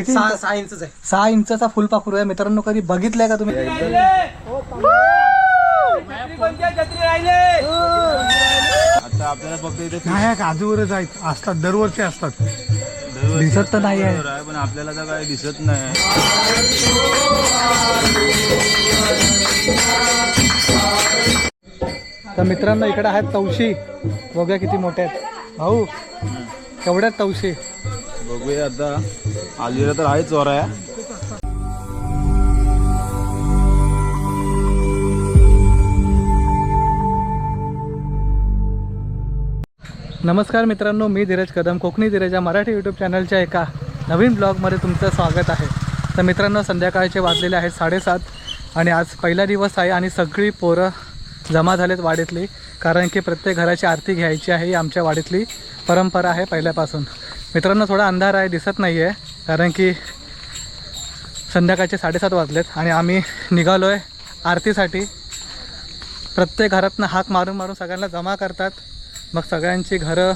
किती सहा इंच? सहा इंचच आहे. सहा इंचाचा फुलपाखरू आहे. मित्रांनो कधी बघितलंय का तुम्ही? आता आपल्याला फक्त इथे नाही आजूवरच आहेत असतात दरवर्षी असतात. दिसत तर नाही आहे. पण आपल्याला तर काही दिसत नाही. तर मित्रांनो इकडे आहेत तवशी. बघूया किती मोठे आहेत. भाऊ केवढ्यात तवशी? बघूया आता. आलीला तर आहे चोरा आहे नमस्कार मित्रांनो मी धीरज कदम कोकणी धीरज या मराठी यूट्यूब चॅनलच्या एका नवीन ब्लॉगमध्ये तुमचं स्वागत आहे. तर मित्रांनो संध्याकाळचे वाजलेले आहेत साडेसात आणि आज पहिला दिवस आहे आणि सगळी पोरं जमा झालेत वाडीतली कारण की प्रत्येक घराची आरती घ्यायची आहे ही आमच्या वाडीतली परंपरा आहे पहिल्यापासून. मित्रांनो थोडा अंधार आहे दिसत नाही आहे कारण की संध्याकाळचे साडेसात वाजलेत आणि आम्ही निघालो आहे आरतीसाठी. प्रत्येक घरातनं हाक मारून मारून सगळ्यांना जमा करतात. मग सगळ्यांची घरं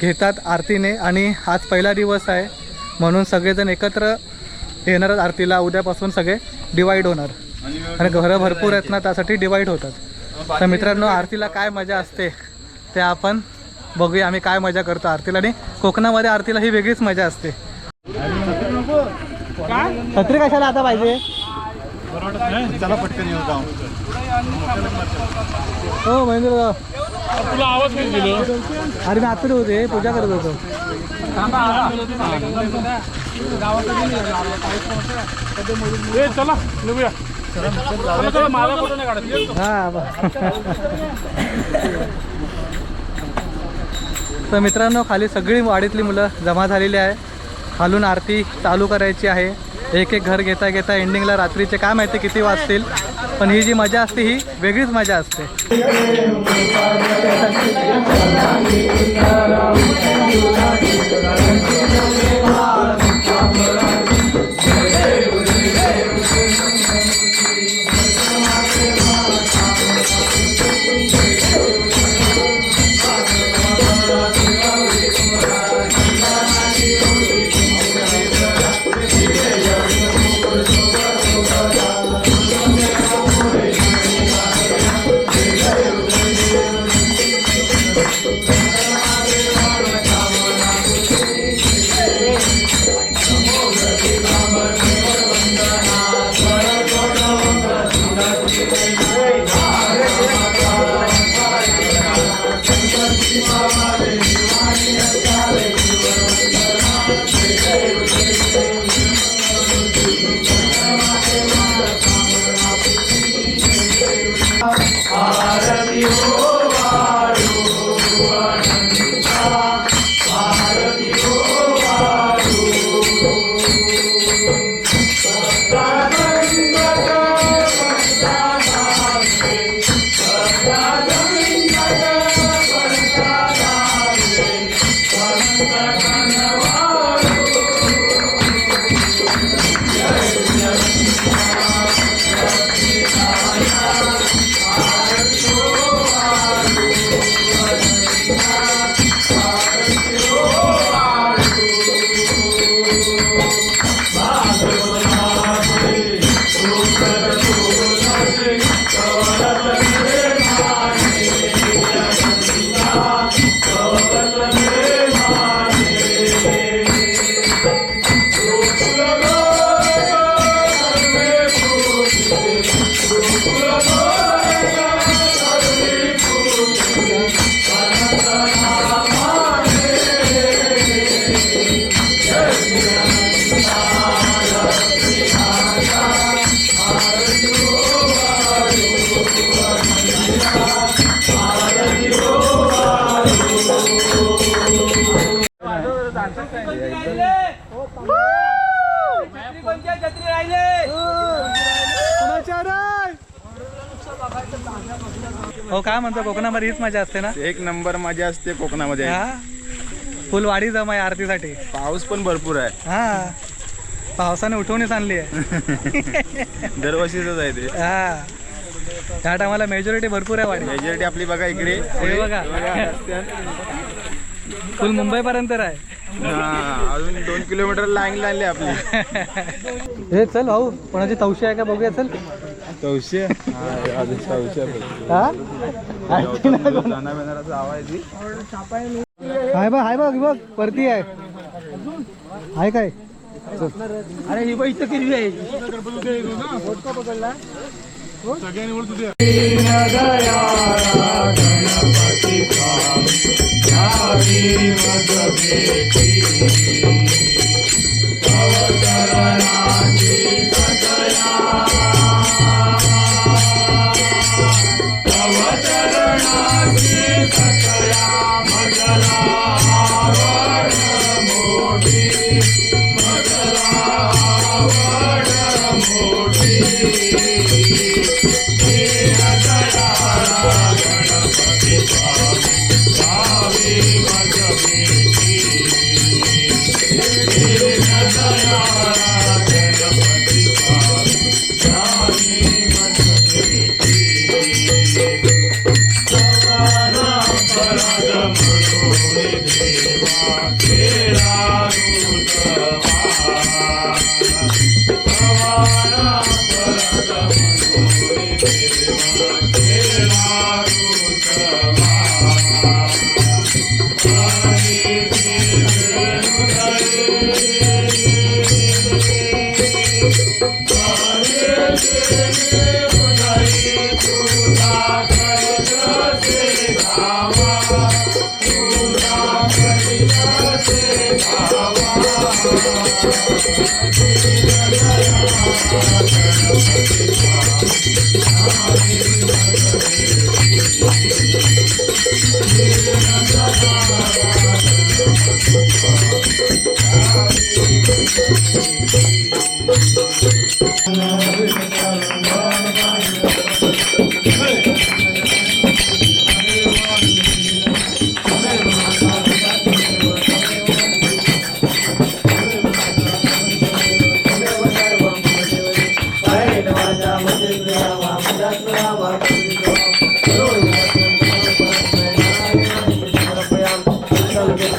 घेतात आरतीने आणि आज पहिला दिवस आहे म्हणून सगळेजण एकत्र येणारच आरतीला. उद्यापासून सगळे डिवाईड होणार. आणि घरं भरपूर आहेत ना त्यासाठी डिवाईड होतात. तर मित्रांनो आरतीला काय मजा असते ते आपण बघूया आम्ही काय मजा करतो आरतीला. आणि कोकणामध्ये आरतीला ही वेगळीच मजा असते. छत्री कशाला आता पाहिजे? हो महेंद्र तुला आवाज अरे मी आतुर होते. पूजा करत होतो. हा तर मित्रांनो खाली सगळी वाडीतली मुलं जमा झालेली आहे. खालून आरती चालू करायची आहे. एक एक घर घेता घेता एंडिंगला रात्रीचे काय माहिती किती वाजतील पण ही जी मजा असते ही वेगळीच मजा असते. हो काय म्हणतो? कोकणामध्ये हीच मजा असते ना? एक नंबर मजा असते कोकणामध्ये. हा? फुलवाडी जमा आहे आरतीसाठी पाऊस पण भरपूर आहे हा पावसाने उठवणीच आणली आहे दरवर्षीच आहे ते हा ह्या टायमाला मेजॉरिटी भरपूर आहे वाडी मेजॉरिटी आपली बघा इकडे हे बघा फुल मुंबई पर्यंत आहे हा, अजून दोन किलोमीटर लाईन लागली आपली हे चल भाऊ कोणाची तवशी आहे का बघूया चल हा, अजून चौशे आहे. आहे. हाय बघ हाय बघ बघ वरती आहे. आहे काय? अरे ही बाई इथं किरवी आहे.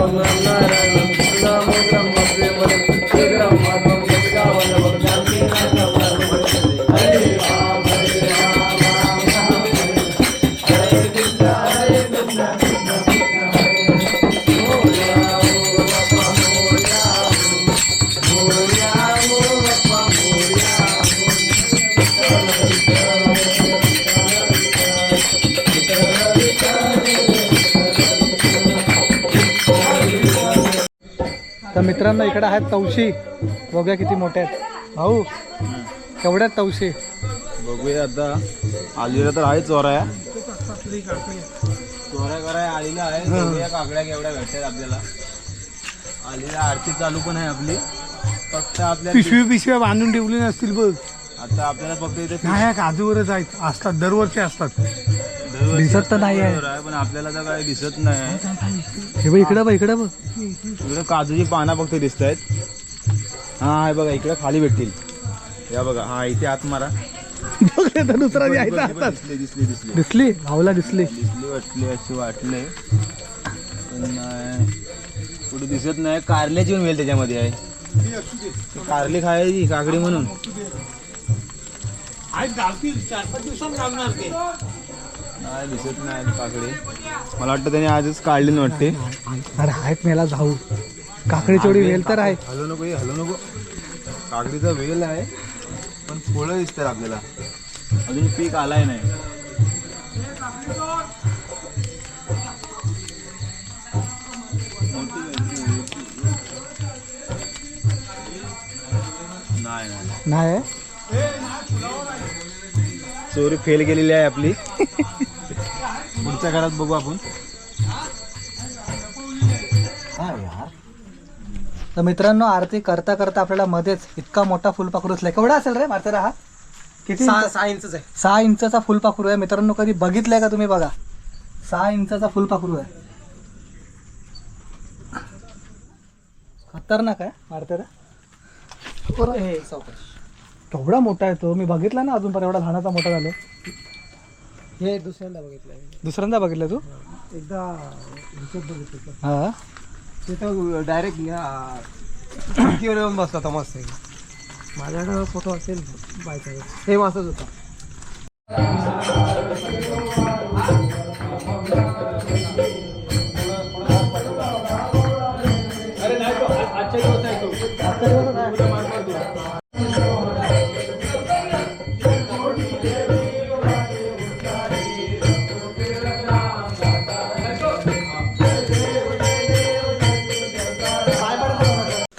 सगळ्यांनी बोल मित्रांनो इकडे आहेत तवशी. बघूया किती मोठे आहेत. भाऊ केवढ्यात तवशी? बघूया आता. आलीला तर आहे चोराया चोऱ्या कराय आलीला आहे. बघूया काकड्या केवढ्या भेटतात आपल्याला. आलीला आरती चालू पण आहे आपली. फक्त आपल्या पिशवी पिशव्या बांधून ठेवली नसतील बघ. आता आपल्याला फक्त इथे नाही काजूवरच आहेत. असतात दरवर्षी असतात. दिसत तर नाही आहे. पण आपल्याला तर काही दिसत नाही. हे बघ इकडं बघ इकडं बघ. इकडे काजूची पानं फक्त दिसत आहेत हा हे बघा इकडे खाली भेटतील. या बघा हा इथे आत मारा. तर दुसरा यायचा दिसली दिसली दिसली दिसली. दिसली भाऊला दिसली. दिसली वाटली अशी वाटले. पण नाही. कुठे दिसत नाही. कारल्याची पण वेल त्याच्यामध्ये आहे. कारली खायची काकडी म्हणून. चार पाच दिवसांनी लागणार ते. नाही दिसत नाही काकडी. मला वाटतं त्याने आजच काढली नाही वाटते. अरे आहेत मेला जाऊ. काकडीची एवढी वेल तर आहे. हलू नको हे हलू नको. काकडीचा वेल आहे पण फळं दिसतात आपल्याला. अजून पीक आलाय नाही. नाही नाही. नाही? चोरी फेल गेलेली आहे आपली. पुढच्या घरात बघू आपण. तर मित्रांनो आरती करता करता आपल्याला मध्येच इतका मोठा फुलपाखरू असला केवढा असेल रे मारतारा हा? किती इंच? सहा इंच आहे. सहा इंचाचा फुलपाखरू आहे. मित्रांनो कधी बघितलंय का तुम्ही बघा? सहा इंचाचा फुलपाखरू आहे. खतरनाक आहे मारतारा. केवढा मोठा आहे तो. मी बघितला ना अजून पण एवढा लहानाचा मोठा झालो हे दुसऱ्यांदा बघितलंय दुसऱ्यांदा बघितलं तू? एकदा ह्याच्यात बघितलं हा. तिथं डायरेक्ट खिडकीवर येऊन बसला होता मस्त माझ्याकडं फोटो असेल बायचा. सेम असंच होता.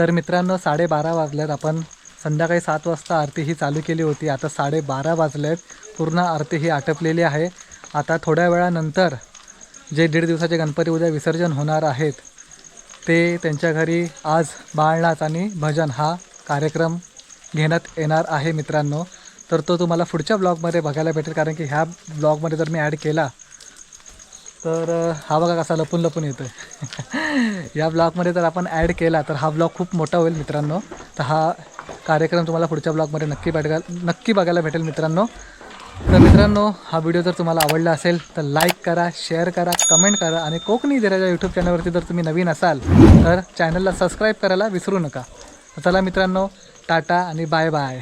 तर मित्रांनो साडेबारा वाजल्यात आपण संध्याकाळी सात वाजता आरती ही चालू केली होती. आता साडेबारा वाजल्यात पूर्ण आरती ही आटपलेली आहे. आता थोड्या वेळानंतर जे दीड दिवसाचे गणपती उद्या विसर्जन होणार आहेत ते त्यांच्या घरी आज बाळनाच आणि भजन हा कार्यक्रम घेण्यात येणार आहे मित्रांनो. तर तो तुम्हाला पुढच्या ब्लॉगमध्ये बघायला भेटेल कारण की ह्या ब्लॉगमध्ये जर मी ॲड केला तर हा बघा कसा लपून लपून येतो आहे या ब्लॉगमध्ये जर आपण ॲड केला तर हा ब्लॉग खूप मोठा होईल मित्रांनो. तर हा कार्यक्रम तुम्हाला पुढच्या ब्लॉगमध्ये नक्की बघायला नक्की बघायला भेटेल मित्रांनो. तर मित्रांनो हा व्हिडिओ जर तुम्हाला आवडला असेल तर लाईक करा शेअर करा कमेंट करा आणि कोकणी धीराच्या यूट्यूब चॅनलवरती जर तुम्ही नवीन असाल तर चॅनलला सबस्क्राईब करायला विसरू नका. चला मित्रांनो टाटा आणि बाय बाय